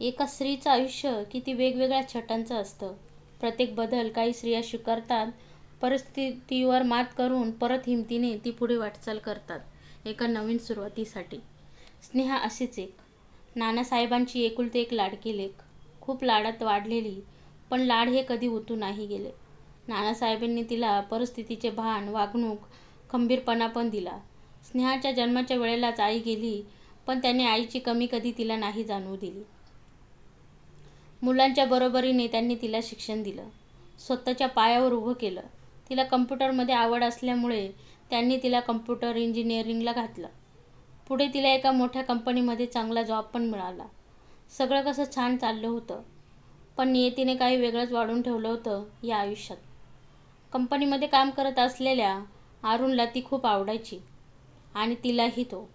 एका स्त्रीचं आयुष्य किती वेगवेगळ्या छटांचं असतं. प्रत्येक बदल काही स्त्रिया स्वीकारतात. परिस्थितीवर मात करून परत हिमतीने ती पुढे वाटचाल करतात एका नवीन सुरुवातीसाठी. स्नेहा अशीच एक. नानासाहेबांची एकुलती एक लाडकी लेख खूप लाडात वाढलेली. पण लाड हे कधी उतू नाही गेले. नानासाहेबांनी तिला परिस्थितीचे भान, वागणूक, खंबीरपणा पण दिला. स्नेहाच्या जन्माच्या वेळेलाच आई गेली पण त्याने आईची कमी कधी तिला नाही जाणवू दिली. मुलांच्या बरोबरीने त्यांनी तिला शिक्षण दिलं. स्वतःच्या पायावर उभं केलं. तिला कम्प्युटरमध्ये आवड असल्यामुळे त्यांनी तिला कम्प्युटर इंजिनिअरिंगला घातलं. पुढे तिला एका मोठ्या कंपनीमध्ये चांगला जॉब पण मिळाला. सगळं कसं छान चाललं होतं. पण नियतीने काही वेगळंच वाढून ठेवलं होतं या आयुष्यात. कंपनीमध्ये काम करत असलेल्या अरुणला ती खूप आवडायची आणि तिलाही तो.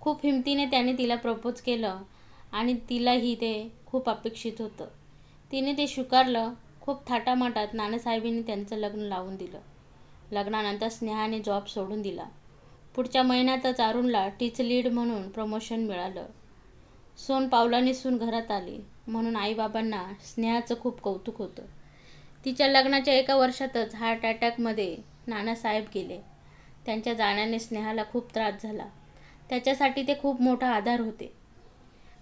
खूप हिमतीने त्याने तिला प्रपोज केलं आणि तिलाही ते खूप अपेक्षित होतं. तिने ते स्वीकारलं. खूप थाटामाटात नानासाहेबांनी त्यांचं लग्न लावून दिलं. लग्नानंतर स्नेहाने जॉब सोडून दिला. पुढच्या महिन्यातच अरुणला टीच लीड म्हणून प्रमोशन मिळालं. सोनपावलाने सून घरात आली म्हणून आईबाबांना स्नेहाचं खूप कौतुक होतं. तिच्या लग्नाच्या एका वर्षातच हार्ट अटॅकमध्ये नानासाहेब गेले. त्यांच्या जाण्याने स्नेहाला खूप त्रास झाला. त्याच्यासाठी ते खूप मोठा आधार होते.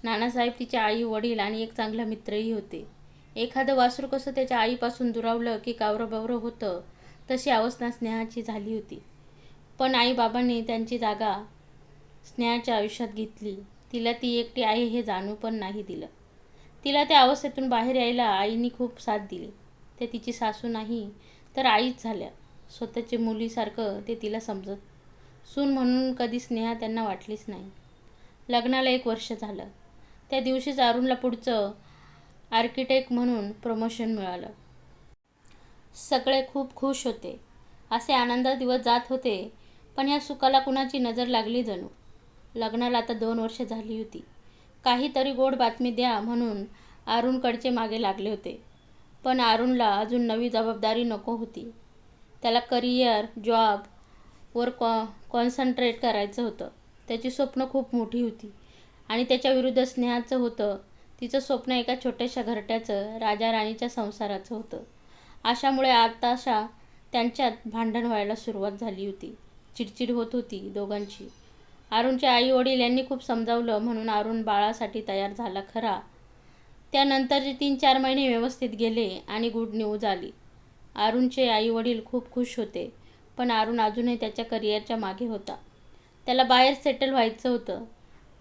नानासाहेब तिचे आई-वडील आणि एक चांगला मित्रही होते. एखादं वासरू कसं त्याच्या आईपासून दुरावलं की कावरंबावरं होतं तशी अवस्था स्नेहाची झाली होती. पण आई-बाबांनी त्यांची जागा स्नेहाच्या आयुष्यात घेतली. तिला ती एकटी आहे हे जाणू पण नाही दिलं. तिला त्या अवस्थेतून बाहेर यायला आईनी खूप साथ दिली. त्या तिची सासू नाही तर आईच झाल्या. स्वतःच्या मुलीसारखं ते तिला समजत. सून म्हणून कधी स्नेहा त्यांना वाटलीच नाही. लग्नाला एक वर्ष झालं. त्या दिवशीच अरुणला पुढचं आर्किटेक्ट म्हणून प्रमोशन मिळालं. सगळे खूप खुश होते. असे आनंदात दिवस जात होते. पण या सुखाला कुणाची नजर लागली जणू. लग्नाला आता दोन वर्ष झाली होती. काहीतरी गोड बातमी द्या म्हणून अरुणकडचे मागे लागले होते. पण अरुणला अजून नवी जबाबदारी नको होती. त्याला करियर, जॉब वर कॉन्सन्ट्रेट करायचं होतं. त्याची स्वप्न खूप मोठी होती आणि त्याच्या विरुद्ध स्नेहाचं होतं. तिचं स्वप्न एका छोट्याशा घरट्याचं, राजा-राणीच्या संसाराचं होतं. अशामुळे आताशा त्यांच्यात भांडण व्हायला सुरुवात झाली होती. चिडचिड होत होती दोघांची. अरुणच्या आई-वडील यांनी खूप समजावलं म्हणून अरुण बाळासाठी तयार झाला खरा. त्यानंतरचे तीन-चार महिने व्यवस्थित गेले आणि गुड न्यूज आली. अरुणचे आई-वडील खूप खुश होते. पण अरुण अजूनही त्याच्या करियरच्या मागे होता. त्याला बाहेर सेटल व्हायचं होतं.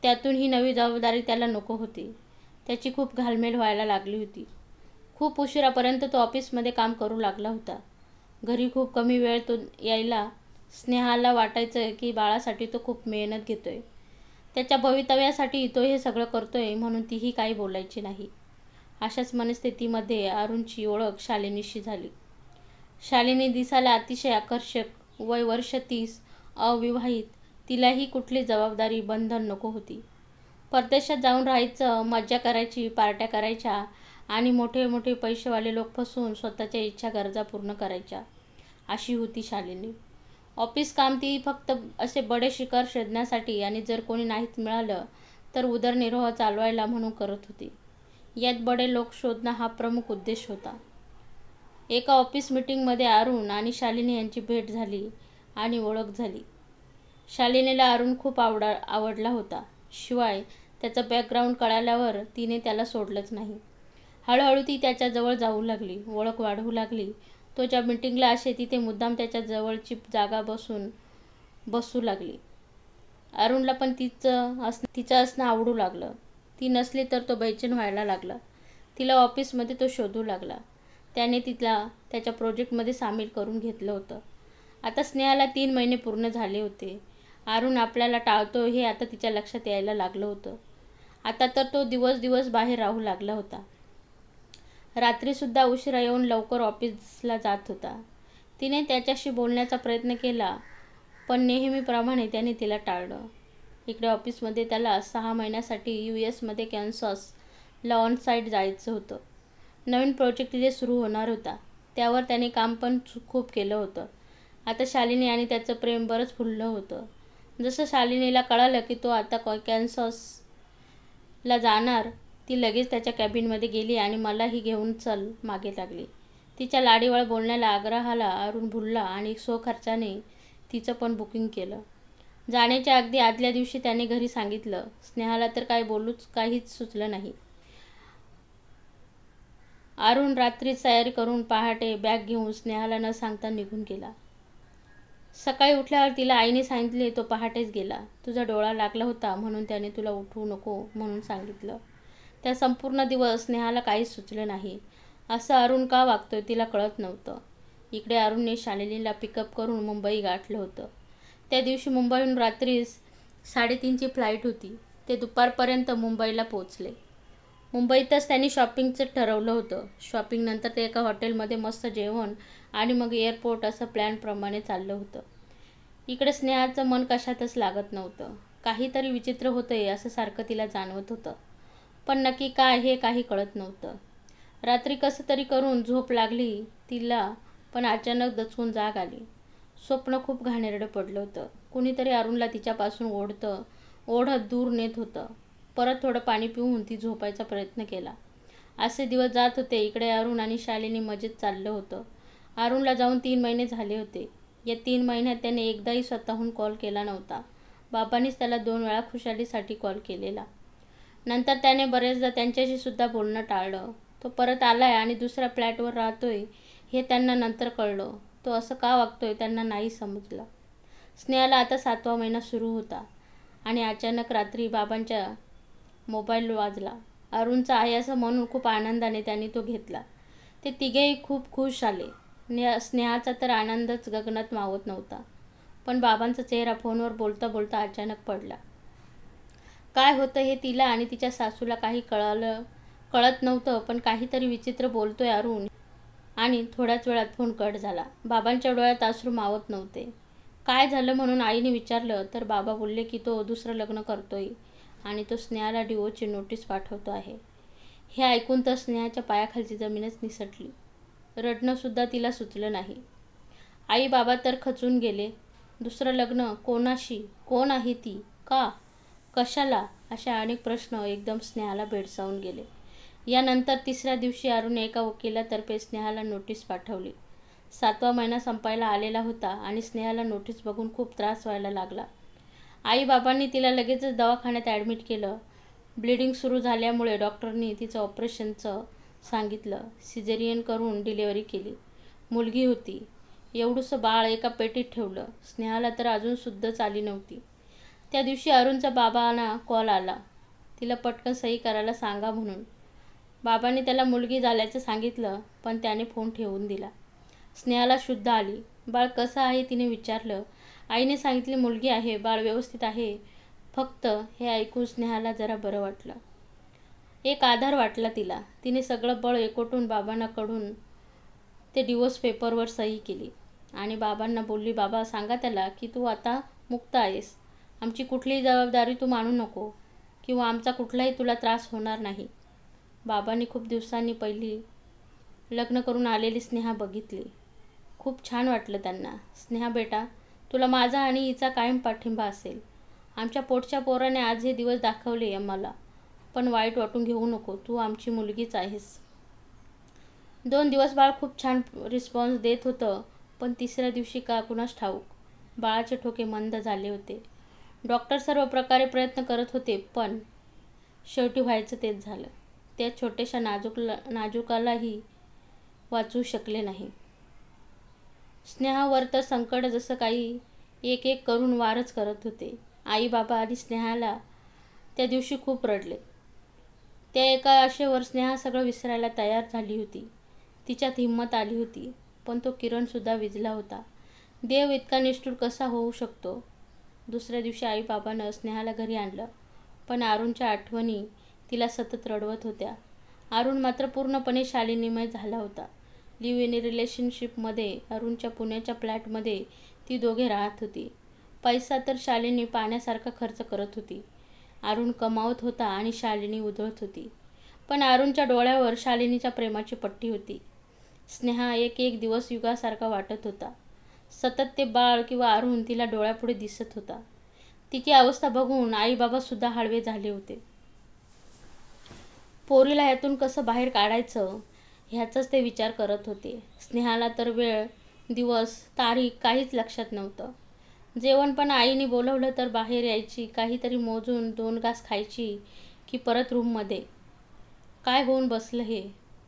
त्यातून ही नवी जबाबदारी त्याला नको होती. त्याची खूप घालमेल व्हायला लागली होती. खूप उशिरापर्यंत तो ऑफिसमध्ये काम करू लागला होता. घरी खूप कमी वेळ तो यायला. स्नेहाला वाटायचं की बाळासाठी तो खूप मेहनत घेतोय. त्याच्या भवितव्यासाठी तो हे सगळं करतोय म्हणून तीही काही बोलायची नाही. अशाच मनस्थितीमध्ये अरुणची ओळख शालिनीशी झाली. शालिनी दिसायला अतिशय आकर्षक. वय वर्ष तीस. अविवाहित. तिलाही कुठली जबाबदारी, बंधन नको होती. परदेशात जाऊन राहायचं, मज्जा करायची, पार्ट्या करायच्या आणि मोठे मोठे पैसेवाले लोक फसवून स्वतःच्या इच्छा, गरजा पूर्ण करायच्या अशी होती शालिनी. ऑफिस काम ती फक्त असे बडे शिखर शोधण्यासाठी आणि जर कोणी नाहीच मिळालं तर उदरनिर्वाह चालवायला म्हणून करत होती. यात बडे लोक शोधणं हा प्रमुख उद्देश होता. एका ऑफिस मीटिंगमध्ये अरुण आणि शालिनी यांची भेट झाली आणि ओळख झाली. शालिनीला अरुण खूप आवडा आवडला होता. शिवाय त्याचं बॅकग्राऊंड कळाल्यावर तिने त्याला सोडलंच नाही. हळूहळू ती त्याच्याजवळ जाऊ लागली. ओळख वाढू लागली. तो ज्या मीटिंगला असे तिथे मुद्दाम त्याच्या जवळची जागा बसू लागली. अरुणला पण तिचं असणं आवडू लागलं. ती नसली तर तो बैचेन व्हायला लागला. तिला ऑफिसमध्ये तो शोधू लागला. त्याने तिला त्याच्या प्रोजेक्टमध्ये सामील करून घेतलं होतं. आता स्नेहाला तीन महिने पूर्ण झाले होते. अरुण आपल्याला टाळतो हे आता तिच्या लक्षात यायला लागलं होतं. आता तर तो दिवस दिवस बाहेर राहू लागला होता. रात्रीसुद्धा उशिरा येऊन लवकर ऑफिसला जात होता. तिने त्याच्याशी बोलण्याचा प्रयत्न केला पण नेहमीप्रमाणे त्याने तिला टाळलं. इकडे ऑफिसमध्ये त्याला सहा महिन्यासाठी यू एसमध्ये ला ऑन-साईट जायचं होतं. नवीन प्रोजेक्ट तिथे सुरू होणार होता. त्यावर त्याने काम पण खूप केलं होतं. आता शालिनी आणि त्याचं प्रेम बरंच फुललं होतं. जसं शालिनीला कळालं की तो आता कॅन्सस ला जाणार ती लगेच त्याच्या कॅबिनमध्ये गेली आणि मलाही घेऊन चल मागे लागली. तिच्या लाडीवाळ बोलण्याला आग्रहाला अरुण भुलला आणि स्वखर्चाने तिचं पण बुकिंग केलं. जाण्याच्या अगदी आदल्या दिवशी त्याने घरी सांगितलं स्नेहाला तर काय बोलूच काहीच सुचलं नाही. अरुण रात्रीच तयारी करून पहाटे बॅग घेऊन स्नेहाला न सांगता निघून गेला. सकाळी उठल्यावर तिला आईने सांगितले तो पहाटेच गेला. तुझा डोळा लागला होता म्हणून त्याने तुला उठवू नको म्हणून सांगितलं. त्या संपूर्ण दिवस स्नेहाला काहीच सुचलं नाही. असं अरुण का वागतोय तिला कळत नव्हतं. इकडे अरुणने शालिनीला पिकअप करून मुंबई गाठलं होतं. त्या दिवशी मुंबईहून रात्री साडेतीनची फ्लाईट होती. ते दुपारपर्यंत मुंबईला पोचले मुंबईतच त्यांनी शॉपिंगचं ठरवलं होतं. शॉपिंगनंतर ते एका हॉटेलमध्ये मस्त जेवण आणि मग एअरपोर्ट असं प्लॅनप्रमाणे चाललं होतं. इकडे स्नेहाचं मन कशातच लागत नव्हतं. काहीतरी विचित्र होतंय असं सारखं तिला जाणवत होतं. पण नक्की काय हे काही कळत नव्हतं. रात्री कसं तरी करून झोप लागली तिला पण अचानक दचकून जाग आली. स्वप्न खूप घाणेरडं पडलं होतं. कुणीतरी अरुणला तिच्यापासून ओढतं ओढत दूर नेत होतं. परत थोडं पाणी पिऊन ती झोपायचा प्रयत्न केला. असे दिवस जात होते. इकडे अरुण आणि शालिनी मजेत चाललं होतं. अरुणला जाऊन तीन महिने झाले होते. या तीन महिन्यात त्याने एकदाही स्वतःहून कॉल केला नव्हता. बाबांनीच त्याला दोन वेळा खुशालीसाठी कॉल केलेला. नंतर त्याने बरेचदा त्यांच्याशी सुद्धा बोलणं टाळलं. तो परत आलाय आणि दुसऱ्या फ्लॅटवर राहतोय हे त्यांना नंतर कळलं. तो असं का वागतोय त्यांना नाही समजलं. स्नेहाला आता सातवा महिना सुरू होता आणि अचानक रात्री बाबांच्या मोबाईल वाजला. अरुणचा आहे असं म्हणून खूप आनंदाने त्यांनी तो घेतला. ते तिघेही खूप खुश आले ने स्नेहाचा तर आनंदच गगनात मावत नव्हता. पण बाबांचा चेहरा फोनवर बोलता बोलता अचानक पडला. काय होतं हे तिला आणि तिच्या सासूला काही कळलं कळत नव्हतं पण काहीतरी विचित्र बोलतोय अरुण. आणि थोड्याच वेळात फोन कट झाला. बाबांच्या डोळ्यात अश्रू मावत नव्हते. काय झालं म्हणून आईने विचारलं तर बाबा बोलले की तो दुसरं लग्न करतोय. आणि तो स्नेहाला डिवोर्सची नोटीस पाठवतो आहे. हे ऐकून तर स्नेहाच्या पायाखालची जमीनच निसटली. रडणंसुद्धा तिला सुचलं नाही. आई बाबा तर खचून गेले. दुसरं लग्न कोणाशी? कोण आहे ती? का? कशाला? अशा अनेक प्रश्न एकदम स्नेहाला भेडसावून गेले. यानंतर तिसऱ्या दिवशी अरुण एका वकिलातर्फे स्नेहाला नोटीस पाठवली. सातवा महिना संपायला आलेला होता आणि स्नेहाला नोटीस बघून खूप त्रास व्हायला लागला. आई बाबांनी तिला लगेचच दवाखान्यात ॲडमिट केलं. ब्लिडिंग सुरू झाल्यामुळे डॉक्टरनी तिचं ऑपरेशनचं सांगितलं. सिजेरियन करून डिलेवरी केली. मुलगी होती. एवढंसं बाळ एका पेटीत ठेवलं. स्नेहाला तर अजूनसुद्धा आली नव्हती. त्या दिवशी अरुणचा बाबांना कॉल आला. तिला पटकन सही करायला सांगा म्हणून. बाबांनी त्याला मुलगी झाल्याचं सांगितलं पण त्याने फोन ठेवून दिला. स्नेहाला शुद्ध आली. बाळ कसं आहे तिने विचारलं. आईने सांगितली मुलगी आहे बाळ व्यवस्थित आहे. फक्त हे ऐकून स्नेहाला जरा बरं वाटलं. एक आधार वाटला तिला. तिने सगळं बळ एकवटून बाबांनाकडून ते डिवोर्स पेपरवर सही केली. आणि बाबांना बोलली बाबा सांगा त्याला की तू आता मुक्त आहेस. आमची कुठलीही जबाबदारी तू मानू नको किंवा आमचा कुठलाही तुला त्रास होणार नाही. बाबांनी खूप दिवसांनी पहिली लग्न करून आलेली स्नेहा बघितली. खूप छान वाटलं त्यांना. स्नेहा बेटा तुला माझा आणि हिचा कायम पाठिंबा असेल. आमच्या पोटच्या पोराने आज हे दिवस दाखवले आम्हाला. पण वाईट वाटून घेऊ नको तू आमची मुलगीच आहेस. दोन दिवस बाळ खूप छान रिस्पॉन्स देत होतं पण तिसऱ्या दिवशी का कुणास ठाऊक? बाळाचे ठोके मंद झाले होते. डॉक्टर सर्व प्रकारे प्रयत्न करत होते पण शेवटी व्हायचं तेच झालं. त्या छोट्याशा नाजूकला नाजूकालाही वाचवू शकले नाही. स्नेहावर तर संकट जसं काही एक एक करून वारच करत होते. आई बाबा आणि स्नेहाला त्या दिवशी खूप रडले. त्या एका आशेवर स्नेहा सगळं विसरायला तयार झाली होती. तिच्यात हिंमत आली होती पण तो किरणसुद्धा विजला होता. देव इतका निष्ठूर कसा होऊ शकतो? दुसऱ्या दिवशी आई बाबानं स्नेहाला घरी आणलं पण अरुणच्या आठवणी तिला सतत रडवत होत्या. अरुण मात्र पूर्णपणे शालिनीमय झाला होता. लिव्ह इन रिलेशनशिपमध्ये अरुणच्या पुण्याच्या फ्लॅटमध्ये ती दोघे राहत होती. पैसा तर शालिनी पाण्यासारखा खर्च करत होती. अरुण कमावत होता आणि शालिनी उधळत होती. पण अरुणच्या डोळ्यावर शालिनीच्या प्रेमाची पट्टी होती. स्नेहा एक एक दिवस युगासारखा वाटत होता. सतत ते बाळ किंवा अरुण तिला डोळ्यापुढे दिसत होता. तिची अवस्था बघून आईबाबा सुद्धा हळवे झाले होते. पोरीला यातून कसं बाहेर काढायचं? ह्याचाच ते विचार करत होते. स्नेहाला तर वेळ दिवस तारीख काहीच लक्षात नव्हतं. जेवण पण आईने बोलवलं तर बाहेर यायची काहीतरी मोजून दोन घास खायची की परत रूममध्ये. काय होऊन बसलं हे?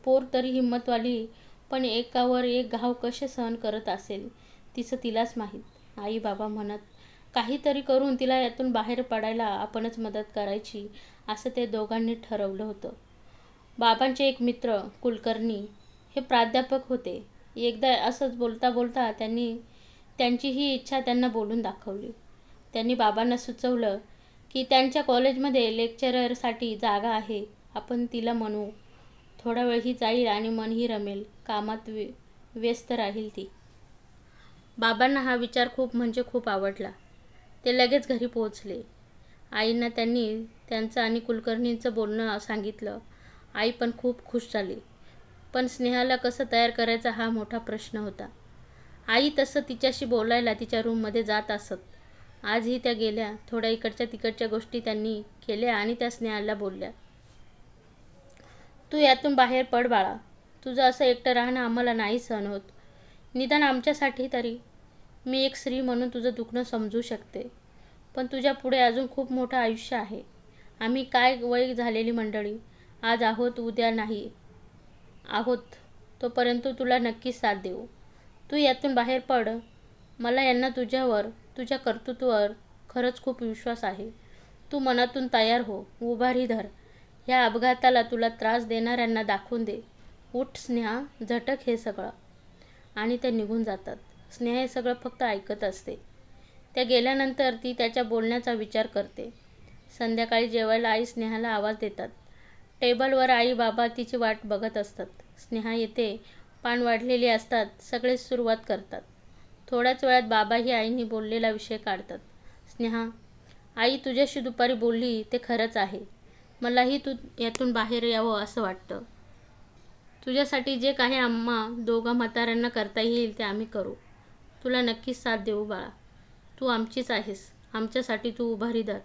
पोर तरी हिंमतवाली पण एकावर एक घाव कसे सहन करत असेल तिचं तिलाच माहीत. आई बाबा म्हणत काहीतरी करून तिला यातून बाहेर पडायला आपणच मदत करायची असं ते दोघांनी ठरवलं होतं. बाबांचे एक मित्र कुलकर्णी हे प्राध्यापक होते. एकदा असंच बोलता बोलता त्यांनी त्यांची ही इच्छा त्यांना बोलून दाखवली. त्यांनी बाबांना सुचवलं की त्यांच्या कॉलेजमध्ये लेक्चररसाठी जागा आहे. आपण तिला म्हणू. थोडा वेळही जाईल आणि मनही रमेल. कामात व्यस्त राहील ती. बाबांना हा विचार खूप म्हणजे खूप आवडला. ते लगेच घरी पोहोचले. आईंना त्यांनी त्यांचं आणि कुलकर्णींचं बोलणं सांगितलं. आई पण खूप खुश झाली. पण स्नेहाला कसं तयार करायचा हा मोठा प्रश्न होता. आई तसं तिच्याशी बोलायला तिच्या रूममध्ये जात असत. आजही त्या गेल्या. थोड्या इकडच्या तिकडच्या गोष्टी त्यांनी केल्या आणि त्या स्नेहाला बोलल्या. तू यातून बाहेर पड बाळा. तुझं असं एकटं राहणं आम्हाला नाही सहन होत. निदान आमच्यासाठी तरी. मी एक स्त्री म्हणून तुझं दुखणं समजू शकते. पण तुझ्या पुढे अजून खूप मोठं आयुष्य आहे. आम्ही काय वय झालेली मंडळी? आज आहोत उद्या नाही. आहोत तोपर्यंत तुला नक्कीच साथ देऊ. तू यातून बाहेर पड. मला यांना तुझ्यावर तुझ्या कर्तृत्वावर खरंच खूप विश्वास आहे. तू मनातून तयार हो उभारी धर. ह्या अपघाताला तुला त्रास देणाऱ्यांना दाखवून दे. उठ स्नेहा झटक हे सगळं. आणि ते निघून जातात. स्नेहा हे सगळं फक्त ऐकत असते. त्या गेल्यानंतर ती त्याच्या बोलण्याचा विचार करते. संध्याकाळी जेवायला आई स्नेहाला आवाज देतात. टेबलवर आई बाबा तिची वाट बघत असतात. स्नेहा येते पान वाढलेली असतात सगळे सुरुवात करतात. थोड्याच वेळात बाबाही आईने बोललेला विषय काढतात. स्नेहा आई तुझ्याशी दुपारी बोलली ते खरंच आहे. मलाही तू यातून बाहेर यावं असं वाटतं. तुझ्यासाठी जे काही आम्हा दोघा म्हाताऱ्यांना करता येईल ते आम्ही करू. तुला नक्कीच साथ देऊ बाळा. तू आमचीच आहेस. आमच्यासाठी तू उभारी धर.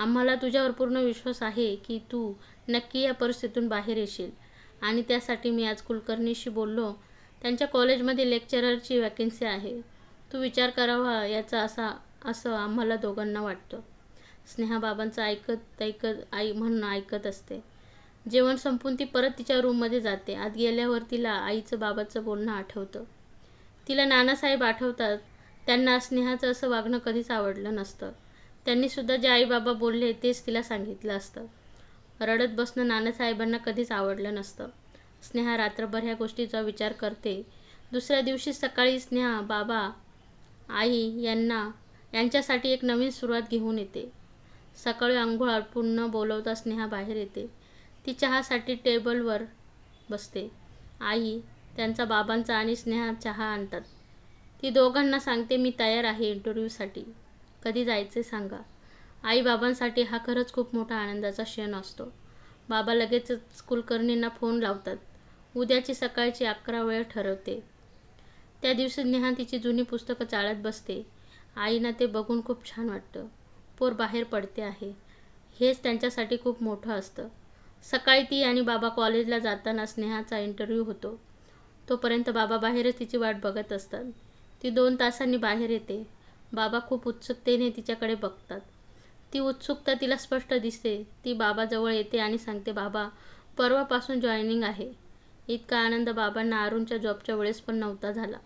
आम्हाला तुझ्यावर पूर्ण विश्वास आहे की तू नक्की या परिस्थितीतून बाहेर येशील. आणि त्यासाठी मी आज कुलकर्णीशी बोललो. त्यांच्या कॉलेजमध्ये लेक्चररची वॅकेन्सी आहे. तू विचार करावा याचा असा असं आम्हाला दोघांना वाटतं. स्नेहाबाबांचं ऐकत ऐकत आई म्हणून ऐकत असते. जेवण संपून ती परत तिच्या रूममध्ये जाते. आत गेल्यावर तिला आईचं बाबाचं बोलणं आठवतं. तिला नानासाहेब आठवतात. त्यांना स्नेहाचं असं वागणं कधीच आवडलं नसतं. त्यांनीसुद्धा जे आईबाबा बोलले तेच तिला सांगितलं असतं. रडत बसणं नानासाहेबांना कधीच आवडलं नसतं. स्नेहा रात्रभर ह्या गोष्टीचा विचार करते. दुसऱ्या दिवशी सकाळी स्नेहा बाबा आई यांना यांच्यासाठी एक नवीन सुरुवात घेऊन येते. सकाळी आंघोळ आटपून न बोलवता स्नेहा बाहेर येते. ती चहासाठी टेबलवर बसते. आई त्यांचा बाबांचा आणि स्नेहा चहा आणतात. ती दोघांना सांगते मी तयार आहे इंटरव्ह्यूसाठी कधी जायचे सांगा. आई बाबांसाठी हा खरंच खूप मोठा आनंदाचा क्षण असतो. बाबा लगेचच कुलकर्णींना फोन लावतात. उद्याची सकाळची अकरा वेळ ठरवते. त्या दिवशी नेहा तिची जुनी पुस्तकं चाळत बसते. आईना ते बघून खूप छान वाटतं. पोर बाहेर पडते आहे. हेच त्यांच्यासाठी खूप मोठं असतं. सकाळी ती आणि बाबा कॉलेजला जाताना स्नेहाचा इंटरव्ह्यू होतो. तोपर्यंत बाबा बाहेरच तिची वाट बघत असतात. ती दोन तासांनी बाहेर येते. बाबा खूप उत्सुकतेने तिच्याकडे बघतात. ती उत्सुकता तिला स्पष्ट दिसते. ती बाबाजवळ येते आणि सांगते बाबा परवापासून जॉईनिंग आहे. इतका आनंद बाबांना अरुणच्या जॉबच्या वेळेस पण नव्हता झाला.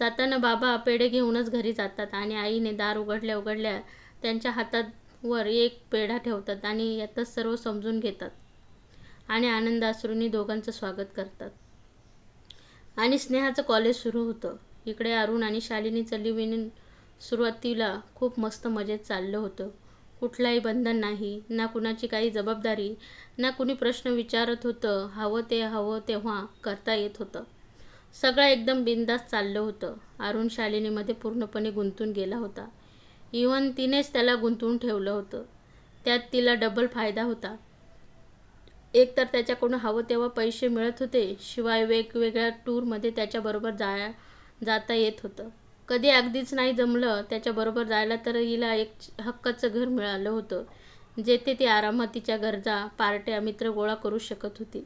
जाताना बाबा पेढे घेऊनच घरी जातात आणि आईने दार उघडल्या उघडल्या त्यांच्या हातात वर एक पेढा ठेवतात आणि यातच सर्व समजून घेतात आणि आनंद अश्रूंनी दोघांचं स्वागत करतात. आणि स्नेहाचं कॉलेज सुरू होतं. इकडे अरुण आणि शालिनीचं लिव्ह सुरुवातीला खूप मस्त मजेत चाललं होतं. कुठलाही बंधन नाही ना कुणाची काही जबाबदारी ना कुणी प्रश्न विचारत होतं हवं ते हवं तेव्हा करता येत होतं. सगळं एकदम बिंदास चाललं होतं. अरुण शालिनीमध्ये पूर्णपणे गुंतून गेला होता. इवन तिनेच त्याला गुंतवून ठेवलं होतं. त्यात तिला डबल फायदा होता. एक तर त्याच्याकडून हवं तेव्हा पैसे मिळत होते शिवाय वेगवेगळ्या टूरमध्ये त्याच्याबरोबर जाया जाता येत होतं. कधी अगदीच नाही जमलं त्याच्याबरोबर जायला तर हिला एक हक्काचं घर मिळालं होतं जेथे ती आरामात तिच्या गरजा पार्ट्या मित्र गोळा करू शकत होती.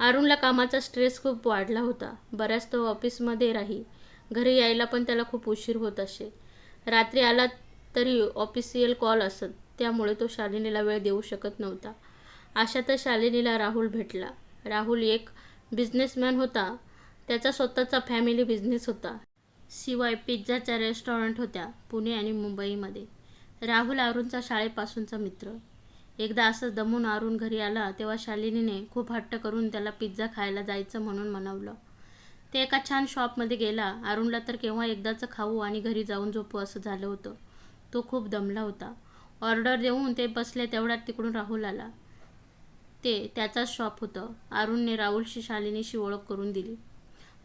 अरुणला कामाचा स्ट्रेस खूप वाढला होता. बऱ्याच तो ऑफिसमध्ये राही. घरी यायला पण त्याला खूप उशीर होत असे. रात्री आला तरी ऑफिशियल कॉल असत त्यामुळे तो शालिनीला वेळ देऊ शकत नव्हता. अशातच शालिनीला राहुल भेटला. राहुल एक बिझनेसमॅन होता. त्याचा स्वतःचा फॅमिली बिझनेस होता. शिवाय पिझ्झाच्या रेस्टॉरंट होत्या पुणे आणि मुंबईमध्ये. राहुल अरुणचा शाळेपासूनचा मित्र. एकदा असंच दमून अरुण घरी आला तेव्हा शालिनीने खूप हट्ट करून त्याला पिझ्झा खायला जायचं म्हणून मनवलं. ते एका छान शॉपमध्ये गेला. अरुणला तर केव्हा एकदाचं खाऊ आणि घरी जाऊन झोपू असं झालं होतं. तो खूप दमला होता. ऑर्डर देऊन ते बसले तेवढ्यात तिकडून राहुल आला. ते त्याचाच शॉप होतं. अरुणने राहुलशी शालिनीशी ओळख करून दिली.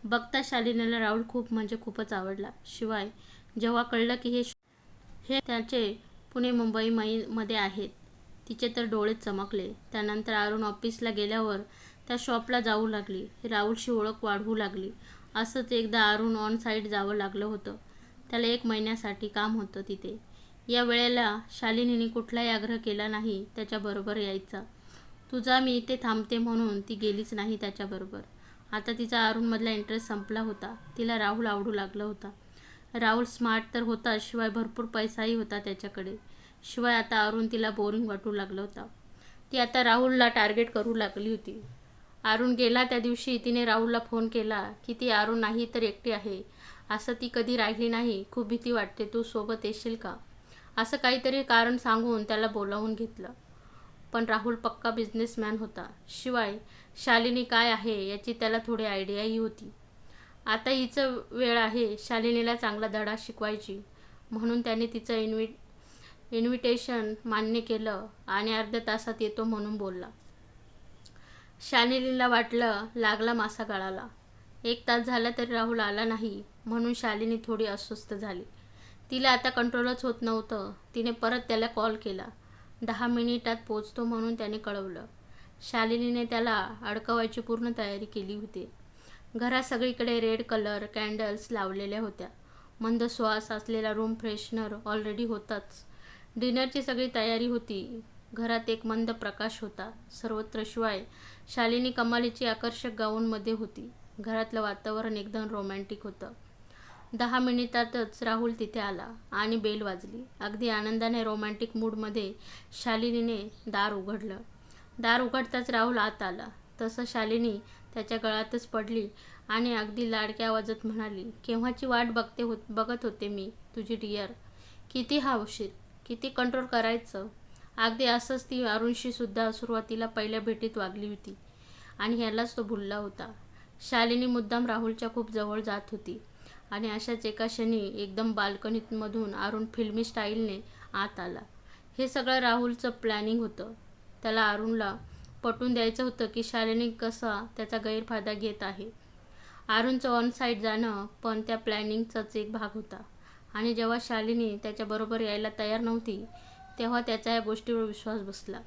बघता शालिनीला राहुल खूप म्हणजे खूपच आवडला. शिवाय जेव्हा कळलं की हे हे त्याचे पुणे मुंबई मध्ये आहेत. तिचे तर डोळेच चमकले. त्यानंतर अरुण ऑफिसला गेल्यावर त्या शॉपला जाऊ लागली. राहुलशी ओळख वाढवू लागली. असंच एकदा अरुण ऑन साईट जावं लागलं होतं. त्याला एक महिन्यासाठी काम होतं तिथे. या वेळेला शालिनीने कुठलाही आग्रह केला नाही त्याच्याबरोबर यायचा. तुझा मी इथे थांबते म्हणून ती गेलीच नाही त्याच्याबरोबर. आता तिचा अरुणमधला इंटरेस्ट संपला होता. तिला राहुल आवडू लागला होता. राहुल स्मार्ट तर होता शिवाय भरपूर पैसाही होता त्याच्याकडे. शिवाय आता अरुण तिला बोरिंग वाटू लागलं होता. ती आता राहुलला टार्गेट करू लागली होती. अरुण गेला त्या दिवशी तिने राहुलला फोन केला की ती अरुण नाही तर एकटी आहे. असं ती कधी राहिली नाही. खूप भीती वाटते. तू सोबत येशील का? असं काहीतरी कारण सांगून त्याला बोलावून घेतलं. पण राहुल पक्का बिझनेसमॅन होता. शिवाय शालिनी काय आहे याची त्याला थोडी आयडियाही होती. आता हिचं वेळ आहे शालिनीला चांगला धडा शिकवायची. म्हणून त्याने तिचं इन्व्हि इन्व्हिटेशन मान्य केलं आणि अर्ध्या तासात येतो म्हणून बोलला. शालिनीला वाटलं लागला मासा गळाला. एक तास झाला तरी राहुल आला नाही म्हणून शालिनी थोडी अस्वस्थ झाली. तिला आता कंट्रोलच होत नव्हतं. तिने परत त्याला कॉल केला. दहा मिनिटात पोचतो म्हणून त्याने कळवलं. शालिनीने त्याला अडकवायची पूर्ण तयारी केली होती. घरात सगळीकडे रेड कलर कॅन्डल्स लावलेल्या होत्या. मंद श्वास असलेला रूम फ्रेशनर ऑलरेडी होताच. डिनरची सगळी तयारी होती. घरात एक मंद प्रकाश होता. सर्वत्र शिवाय शालिनी कमालीची आकर्षक गाऊनमध्ये होती. घरातलं वातावरण एकदम रोमॅन्टिक होतं. दहा मिनिटातच राहुल तिथे आला आणि बेल वाजली. अगदी आनंदाने रोमॅन्टिक मूडमध्ये शालिनीने दार उघडलं. दार उघडताच राहुल आत आला. तसं शालिनी त्याच्या गळातच पडली आणि अगदी लाडक्या आवाजात म्हणाली केव्हाची वाट बघते हो बघत होते मी तुझी डिअर किती हा उशीर किती कंट्रोल करायचं. अगदी असंच ती अरुणशीसुद्धा सुरुवातीला पहिल्या भेटीत वागली होती आणि ह्यालाच तो भुलला होता. शालिनी मुद्दाम राहुलच्या खूप जवळ जात होती आणि अशाच एका क्षणी एकदम बाल्कनीमधून अरुण फिल्मी स्टाईलने आत आला. हे सगळं राहुलचं प्लॅनिंग होतं. त्याला अरुणला पटवून द्यायचं होतं की शालिनी कसा त्याचा गैरफायदा घेत आहे. अरुणचं ऑन साईड जाणं पण त्या प्लॅनिंगचाच एक भाग होता. आणि जेव्हा शालिनी त्याच्याबरोबर यायला तयार नव्हती तेव्हा त्याचा या गोष्टीवर विश्वास बसला.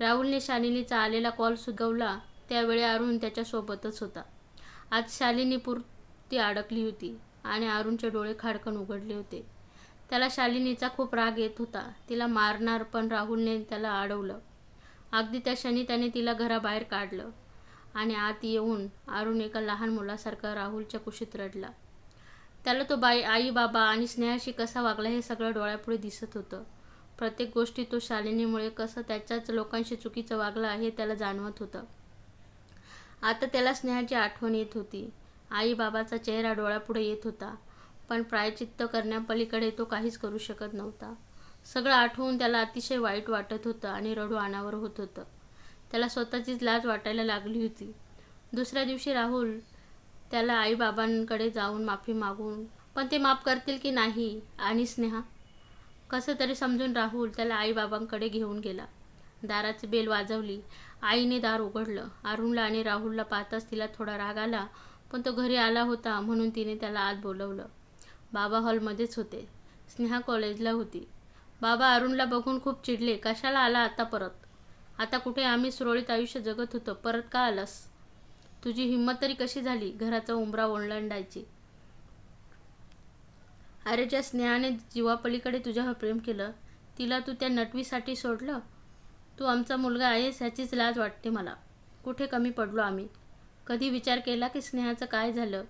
राहुलने शालिनीचा आलेला कॉल सुगवला त्यावेळी अरुण त्याच्यासोबतच होता. आज शालिनी पुरती अडकली होती आणि अरुणचे डोळे खाडकन उघडले होते. त्याला शालिनीचा खूप राग येत होता. तिला मारणार पण राहुलने त्याला अडवलं. अगदी त्या क्षणी त्याने तिला घराबाहेर काढलं आणि आत येऊन अरुण एका लहान मुलासारखा राहुलच्या कुशीत रडला. त्याला तो बाई आई बाबा आणि स्नेहाशी कसा वागला हे सगळं डोळ्यापुढे दिसत होतं. प्रत्येक गोष्टी तो शालिनीमुळे कसं त्याच्याच लोकांशी चुकीचं वागला हे त्याला जाणवत होतं. आता त्याला स्नेहाची आठवण येत होती. आई बाबाचा चेहरा डोळ्यापुढे येत होता पण प्रायचित्त करण्यापलीकडे तो काहीच करू शकत नव्हता. सगळं आठवून त्याला अतिशय वाईट वाटत होतं आणि रडू अनावर होत होतं. त्याला स्वतःचीच लाज वाटायला लागली होती. दुसऱ्या दिवशी राहुल त्याला आईबाबांकडे जाऊन माफी मागून पण ते माफ करतील की नाही? आणि स्नेहा कसं तरी समजून राहुल त्याला आईबाबांकडे घेऊन गेला. दाराची बेल वाजवली. आईने दार उघडलं. अरुणला आणि राहुलला पाहताच तिला थोडा राग आला पण तो घरी आला होता म्हणून तिने त्याला आत बोलवलं. बाबा हॉलमध्येच होते. स्नेहा कॉलेजला होती. बाबा अरुणला बघून खूप चिडले. कशाला आला आता परत? आता कुठे आम्ही सुरळीत आयुष्य जगत होतो. परत का आलास? तुझी हिंमत तरी कशी झाली? घराचा उंबरा ओलांडायची. अरे ज्या स्नेहाने जीवापलीकडे तुझ्यावर प्रेम केलं तिला तू त्या नटवीसाठी सोडलं? तू आमचा मुलगा आहेस ह्याचीच लाज वाटते मला. कुठे कमी पडलो आम्ही? कधी विचार केला की स्नेहाचं काय झालं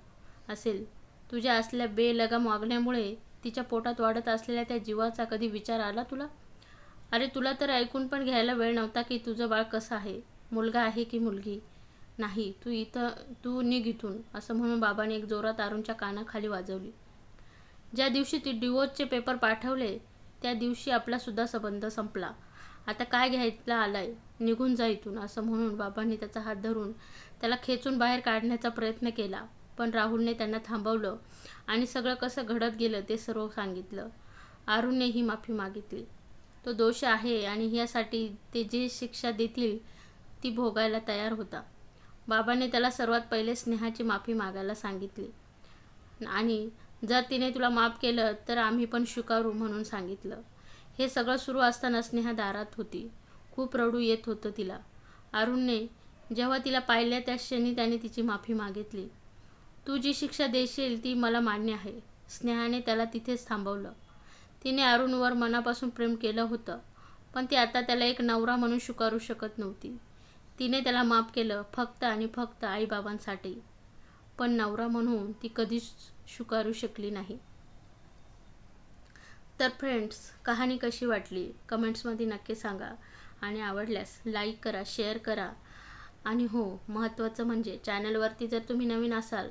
असेल? तुझ्या असल्या बेलगाम वागण्यामुळे तिच्या पोटात वाढत असलेल्या त्या जीवाचा कधी विचार आला तुला? अरे तुला तर ऐकून पण घ्यायला वेळ नव्हता की तुझं बाळ कसं आहे. मुलगा आहे की मुलगी? नाही तू इथं तू निघ इथून असं म्हणून बाबाने एक जोरात अरुणच्या कानाखाली वाजवली. ज्या दिवशी ती डिवोर्सचे पेपर पाठवले त्या दिवशी आपलासुद्धा संबंध संपला. आता काय घ्यायला आलाय? निघून जा इथून असं म्हणून बाबांनी त्याचा हात धरून त्याला खेचून बाहेर काढण्याचा प्रयत्न केला. पण राहुलने त्यांना थांबवलं. आणि सगळं कसं घडत गेलं ते सर्व सांगितलं. अरुणने ही माफी मागितली. तो दोष आहे आणि यासाठी ते जे शिक्षा देतील ती भोगायला तयार होता. बाबाने त्याला सर्वात पहिले स्नेहाची माफी मागायला सांगितली. आणि जर तिने तुला माफ केलं तर आम्ही पण स्वीकारू म्हणून सांगितलं. हे सगळं सुरू असताना स्नेहा दारात होती. खूप रडू येत होतं तिला. अरुणने जेव्हा तिला पाहिल्या त्या क्षणी त्याने तिची माफी मागितली. तू जी शिक्षा देशील ती मला मान्य आहे. स्नेहाने त्याला तिथेच थांबवलं. तिने अरुणवर मनापासून प्रेम केलं होतं पण ती आता त्याला एक नवरा म्हणून स्वीकारू शकत नव्हती. तिने त्याला माफ केलं फक्त आणि फक्त आईबाबांसाठी. पण नवरा म्हणून ती कधीच स्वीकारू शकली नाही. तर फ्रेंड्स कहाणी कशी वाटली? कमेंट्समध्ये नक्की सांगा. आणि आवडल्यास लाईक करा शेअर करा. आणि हो महत्त्वाचं म्हणजे चॅनलवरती जर तुम्ही नवीन असाल